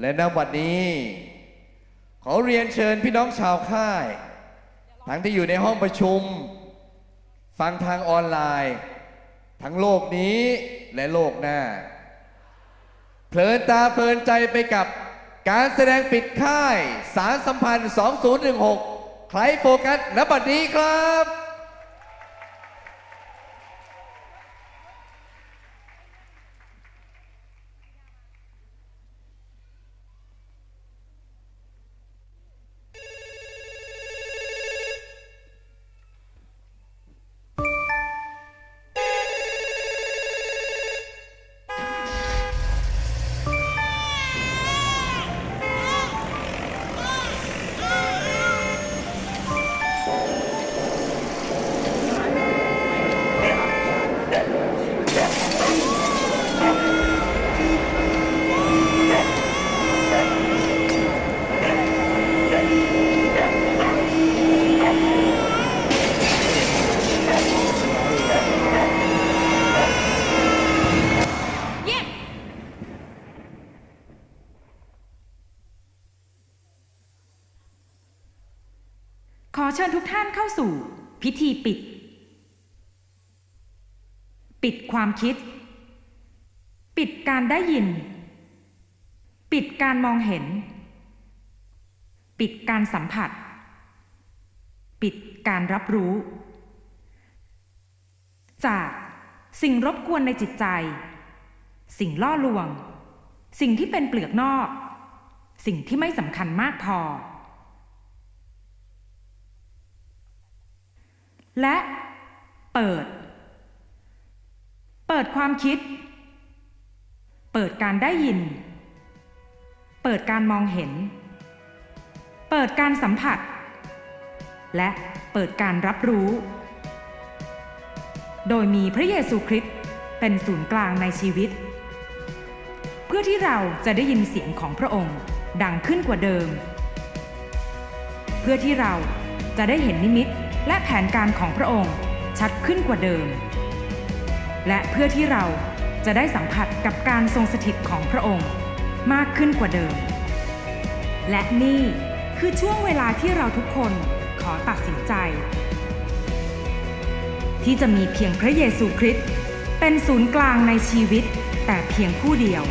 และณบัดนี้ ขอเรียนเชิญพี่น้องชาวค่าย ทั้งที่อยู่ในห้องประชุม ฟังทางออนไลน์ ทั้งโลกนี้และโลกหน้า เพลินตาเพลินใจไปกับการแสดงปิดค่าย สารสัมพันธ์ 2016 ใครโฟกัสณบัดนี้ครับ ปิดความคิด ปิดการได้ยิน ปิดการมองเห็น ปิดการสัมผัส ปิดการรับรู้ จากสิ่งรบกวนในจิตใจ สิ่งล่อลวง สิ่งที่เป็นเปลือกนอก สิ่งที่ไม่สำคัญมากพอ และเปิด ปิดความคิด เปิดการได้ยิน เปิดการมองเห็น เปิดการสัมผัส และเปิดการรับรู้ โดยมีพระเยซูคริสต์เป็นศูนย์กลางในชีวิต เพื่อที่เราจะได้ยินเสียงของพระองค์ดังขึ้นกว่าเดิม เพื่อที่เราจะได้เห็นนิมิตและแผนการของพระองค์ชัดขึ้นกว่าเดิม และเพื่อที่เราจะได้สัมผัสกับการทรงสถิตของพระองค์มากขึ้นกว่าเดิม และนี่คือช่วงเวลาที่เราทุกคนขอตัดสินใจ ที่จะมีเพียงพระเยซูคริสต์เป็นศูนย์กลางในชีวิตแต่เพียงผู้เดียว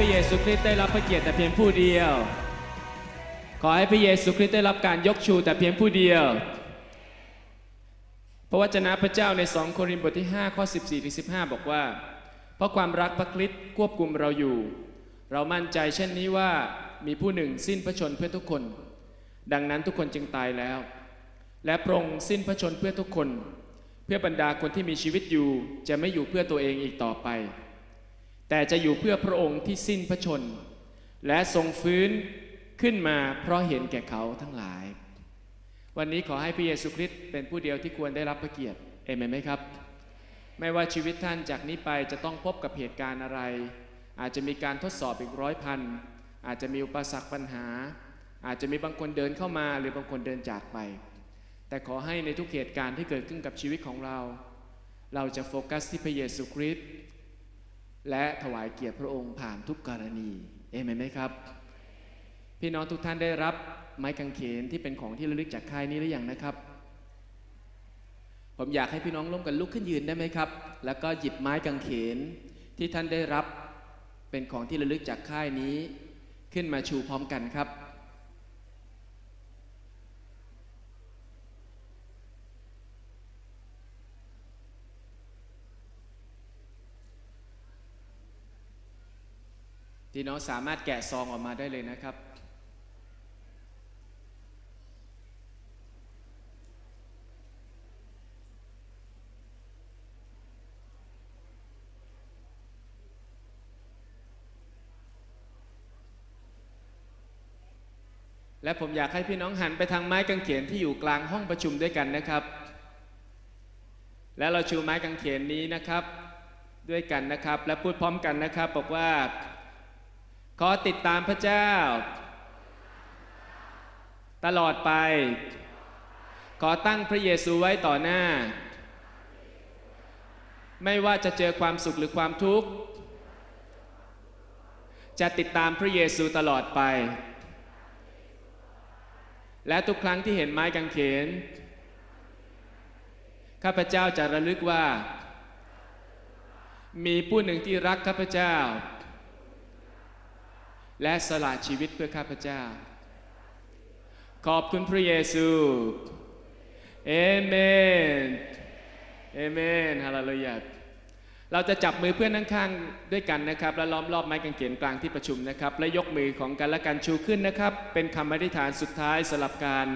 ระเยซูคริสต์ได้รับพระเกียรติแต่เพียงผู้เดียว ขอให้พระเยซูคริสต์ได้รับการยกชูแต่เพียงผู้เดียว พระวจนะพระเจ้าใน 2 โครินธ์บทที่ 5 ข้อ 14ถึง15 บอกว่า เพราะความรักพระคริสต์ควบคุมเราอยู่ เรามั่นใจเช่นนี้ว่ามีผู้หนึ่งสิ้นพระชนเพื่อทุกคน ดังนั้นทุกคนจึงตายแล้ว และพระองค์สิ้นพระชนเพื่อทุกคน เพื่อบรรดาคนที่มีชีวิตอยู่จะไม่อยู่เพื่อตัวเองอีกต่อไป แต่จะอยู่เพื่อพระองค์ที่สิ้นพระชน และทรงฟื้นขึ้นมาเพราะเห็นแก่เขาทั้งหลาย วันนี้ขอให้พระเยซูคริสต์เป็นผู้เดียวที่ควรได้รับพระเกียรติเอเมนไหมครับ ไม่ว่าชีวิตท่านจากนี้ไปจะต้องพบกับเหตุการณ์อะไร อาจจะมีการทดสอบอีกร้อยพันอาจจะมีอุปสรรคปัญหา อาจจะมีบางคนเดินเข้ามาหรือบางคนเดินจากไป แต่ขอให้ในทุกเหตุการณ์ที่เกิดขึ้นกับชีวิตของเรา เราจะโฟกัสที่พระเยซูคริสต์ และถวายเกียรติพระองค์ผ่านทุกกรณีเอเมนไหมครับ พี่น้องทุกท่านได้รับไม้กางเขนที่เป็นของที่ระลึกจากค่ายนี้หรือยังนะครับ ผมอยากให้พี่น้องร่วมกันลุกขึ้นยืนได้ไหมครับ แล้วก็หยิบไม้กางเขนที่ท่านได้รับเป็นของที่ระลึกจากค่ายนี้ ขึ้นมาชูพร้อมกันครับ พี่น้องสามารถแกะซองออกมาได้เลยนะครับ และผมอยากให้พี่น้องหันไปทางไม้กางเขนที่อยู่กลางห้องประชุมด้วยกันนะครับ และเราชูไม้กางเขนนี้นะครับ ด้วยกันนะครับ และพูดพร้อมกันนะครับบอกว่า ขอติดตามพระเจ้า ตลอดไป ขอตั้งพระเยซูไว้ต่อหน้า ไม่ว่าจะเจอความสุขหรือความทุกข์ จะติดตามพระเยซูตลอดไป และทุกครั้งที่เห็นไม้กางเขน ข้าพเจ้าจะระลึกว่า มีผู้หนึ่งที่รักข้าพเจ้า และสละชีวิตเพื่อข้าพเจ้า ขอบคุณพระเยซูเอเมนเอเมนฮาเลลูยาเราจะจับมือเพื่อนข้างๆด้วยกันนะครับ และล้อมรอบไม้กางเขนกลางที่ประชุมนะครับ และยกมือของกันและกันชูขึ้นนะครับ เป็นคำอธิษฐานสุดท้ายสำหรับการ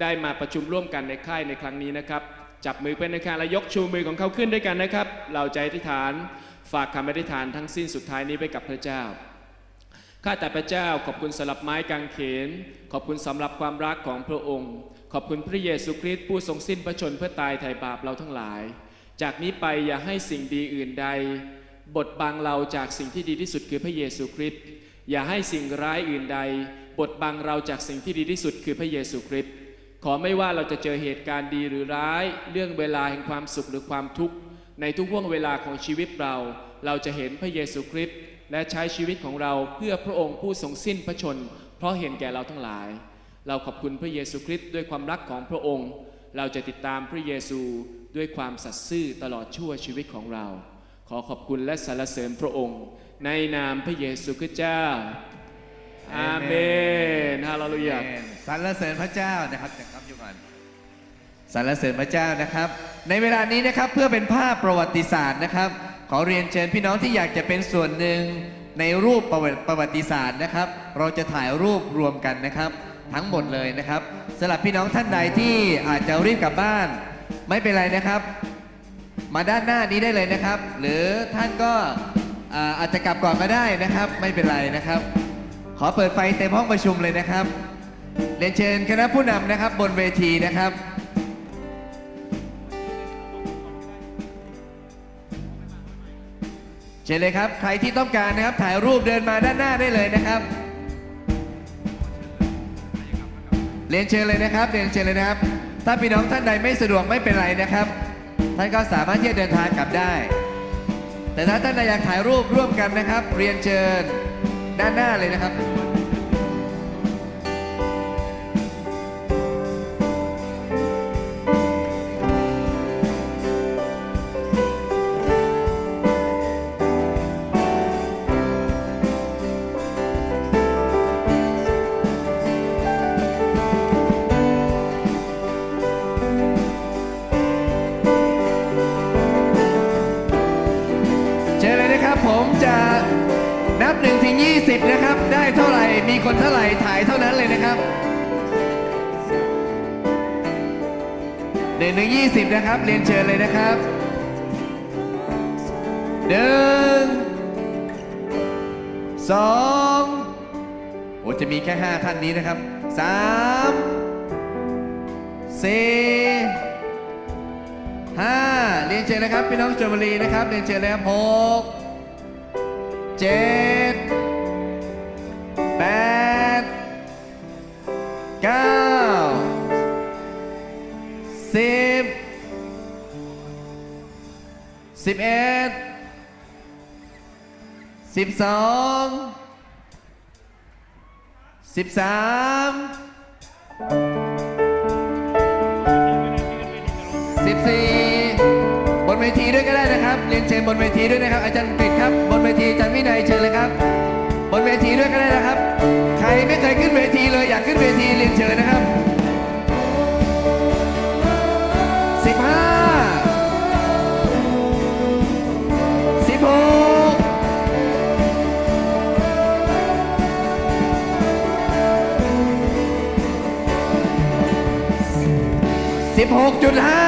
ได้มาประชุมร่วมกันในค่ายในครั้งนี้นะครับ จับมือเพื่อนข้างๆและยกชูมือของเขาขึ้นด้วยกันนะครับ เราจะอธิษฐานฝากคำอธิษฐานทั้งสิ้นสุดท้ายนี้ไปกับพระเจ้า ข้าแต่พระเจ้าขอบคุณสำหรับไม้กางเขน ขอบคุณสำหรับความรักของพระองค์ ขอบคุณพระเยซูคริสต์ผู้ทรงสิ้นพระชนเพื่อตายไถ่บาปเราทั้งหลาย จากนี้ไปอย่าให้สิ่งดีอื่นใด บดบังเราจากสิ่งที่ดีที่สุดคือพระเยซูคริสต์อย่าให้สิ่งร้ายอื่นใด บดบังเราจากสิ่งที่ดีที่สุดคือพระเยซูคริสต์ขอไม่ว่าเราจะเจอเหตุการณ์ดีหรือร้าย เรื่องเวลาแห่งความสุขหรือความทุกข์ในทุกห่วงเวลาของชีวิตเรา เราจะเห็นพระเยซูคริสต์ และใช้ชีวิตของเราเพื่อพระองค์ผู้ทรงสิ้นพระชนม์เพราะเห็นแก่เราทั้งหลาย เราขอบคุณพระเยซูคริสต์ด้วยความรักของพระองค์ เราจะติดตามพระเยซูด้วยความสัตย์ซื่อตลอดชั่วชีวิตของเรา ขอขอบคุณและสรรเสริญพระองค์ ในนามพระเยซูคริสต์เจ้าอาเมนฮาเลลูยาสรรเสริญพระเจ้านะครับเดี๋ยวครับอยู่ก่อนสรรเสริญพระเจ้านะครับ ในเวลานี้นะครับเพื่อเป็นภาพประวัติศาสตร์นะครับ ขอเรียนเชิญพี่น้องที่อยากจะเป็นส่วนหนึ่งในรูปประวัติประวัติศาสตร์นะครับ เราจะถ่ายรูปรวมกันนะครับ ทั้งหมดเลยนะครับสำหรับพี่น้องท่านใดที่อาจจะรีบกลับบ้าน ไม่เป็นไรนะครับ มาด้านหน้านี้ได้เลยนะครับ หรือท่านก็อาอาจจะกลับก่อนก็ได้นะครับ ไม่เป็นไรนะครับ ขอเปิดไฟเต็มห้องประชุมเลยนะครับเรียนเชิญคณะผู้นำนะครับบนเวทีนะครับ เชิญเลยครับ ใครที่ต้องการนะครับ ถ่ายรูปเดินมาด้านหน้าได้เลยนะครับเรียนเชิญเลยนะครับเรียนเชิญเลยนะครับ ถ้าพี่น้องท่านใดไม่สะดวกไม่เป็นไรนะครับ ท่านก็สามารถที่จะเดินทางกลับได้ แต่ถ้าท่านใดอยากถ่ายรูปร่วมกันนะครับ เรียนเชิญด้านหน้าเลยนะครับ ไหร่ถ่ายเท่านั้นเลยนะครับเด่นหนึ่งถึงยีนะครับ เรียนเชิญเลยนะครับหนึ่งสองโอ้จะมีแค่5ท่านนี้นะครับสามสี่ห้าเรียนเชิญนะครับ พี่น้องชลบุรีนะครับ เรียนเชิญเลยครับหกเจ็ด สิบสิบเอ็ดสิบสองสิบสามสิบสี่บนเวทีด้วยก็ได้นะครับเรียนเชิญบนเวทีด้วยนะครับ อาจารย์กฤษครับ บนเวทีอาจารย์วินัยเชิญเลยครับ บนเวทีด้วยก็ได้นะครับ ใครไม่เคยขึ้นเวทีเลยอยากขึ้นเวทีเรียนเชิญนะครับ สิบหกจุดห้า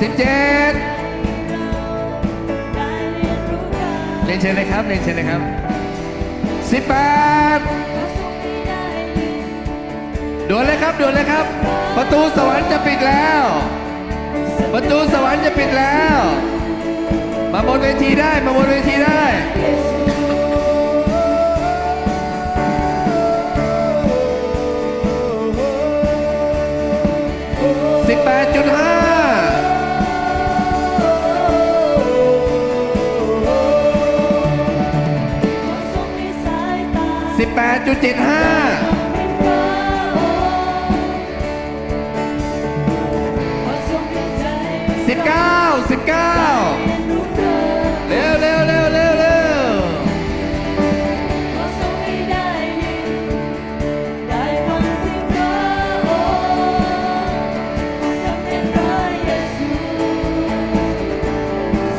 สิบเจ็ดเรียนเชิญเลยครับเรียนเชิญเลยครับสิบแปดด่วนเลยครับด่วนเลยครับ ประตูสวรรค์จะปิดแล้ว ประตูสวรรค์จะปิดแล้ว มาบนเวทีได้ มาบนเวทีได้ 8.75สิบเก้าสิบเก้าเร็วเร็วเร็วเร็วเร็ว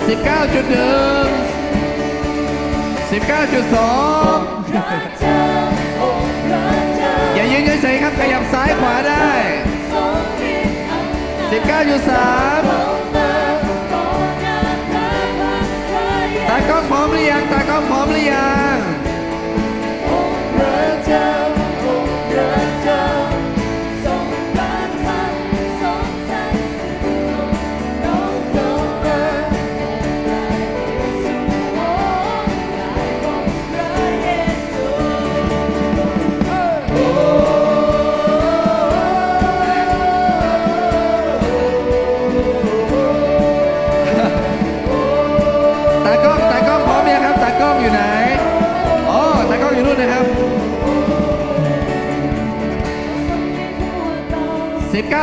สิบเก้าจุดหนึ่งสิบเก้าจุดสอง ยับขยับซ้ายขวาได้สิบเก้าจุดสามตากล้องพร้อมหรือยังตากล้องพร้อมหรือยัง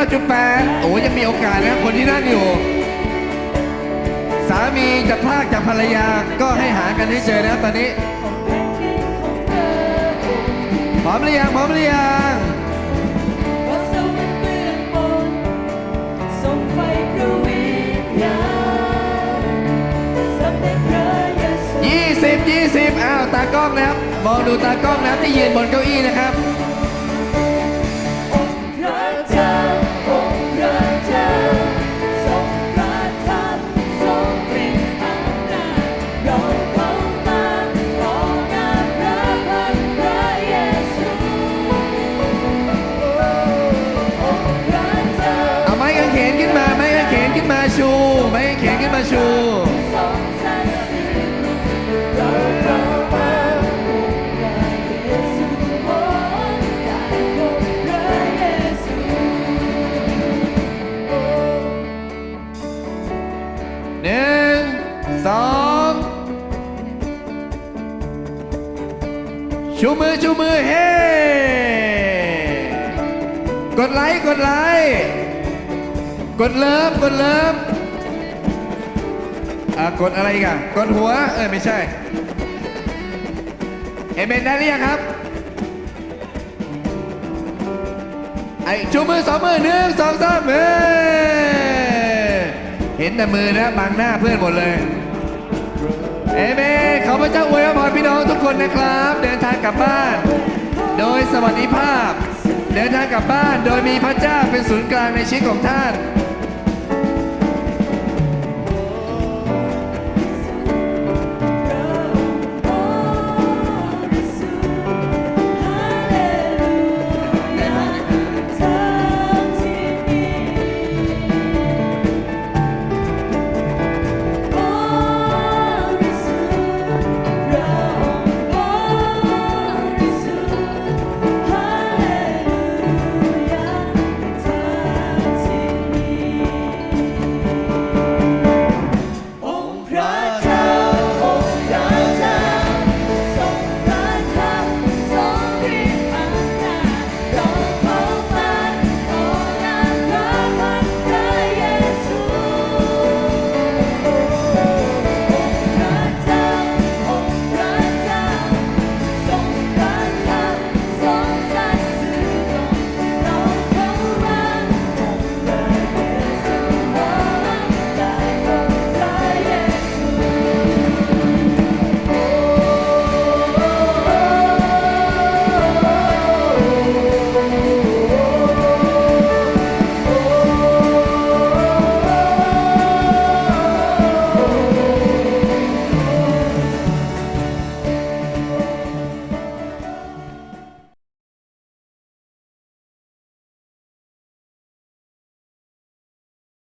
19.8 โอ้ยยังมีโอกาสนะคนที่นั่งอยู่ สามีจะพลากจากภรรยาก็ให้หากันให้เจอนะตอนนี้พร้อมหรือยังพร้อมหรือยังยี่สิบยี่สิบอ้าวตากล้องนะครับ มองดูตากล้องนะที่ยืนบนเก้าอี้นะครับ ชู ไม้กางเขนขึ้นมาชูหนึ่งสองชูมือชูมือเฮ้กดไลค์กดไลค์ กดเลิฟกดเลิฟอ่ากดอะไรอีกันกดหัว เออไม่ใช่เอเมนได้หรือยังครับไอชูมือสองมือหนึ่งสองสามเฮ้เห็นแต่มือนะบังหน้าเพื่อนหมดเลยเอเมนขอพระเจ้าอวยพรพี่น้องทุกคนนะครับ เดินทางกลับบ้าน โดยสวัสดิภาพ เดินทางกลับบ้านโดยมีพระเจ้าเป็นศูนย์กลางในชีวิตของท่าน